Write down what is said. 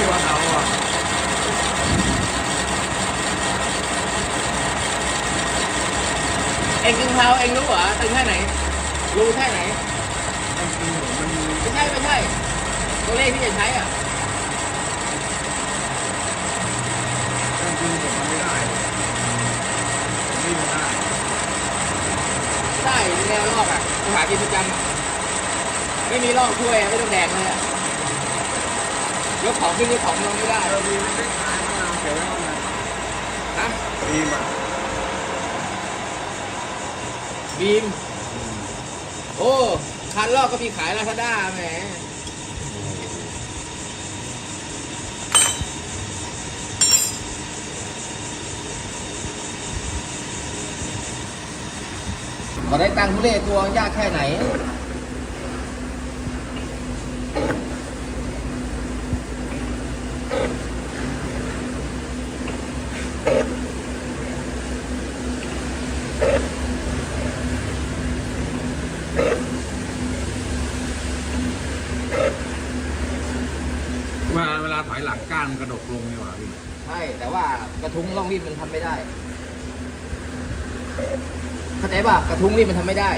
ตัวเขาอะเองกินเท้าเองรู้เหรอตึงแค่ไหน รู้แค่ไหนไม่ใช่ไม่ใช่ ตัวเลขที่จะใช้อะใช่แนวลอกอะหากินประจำไม่มีลอกช่วยไม่ต้องแดงเลยอะ ยกของขึ้นยกของลงไม่ได้เออมีไม่ได้ขายมาเขียวไว้บ้างนะนะดีมอะบีม โอ้คันลอกก็มีขายลาซาด้าแหมพอได้ตังค์ทุเรศตัวยากแค่ไหน เวลาเวลาถอยหลังก้านมันกระดกลงนี่หว่าพี่ใช่แต่ว่ากระทุ้งล่องรีบมันทำไม่ได้เข้าใจป่ะกระทุ้งรีบมันทำไม่ได้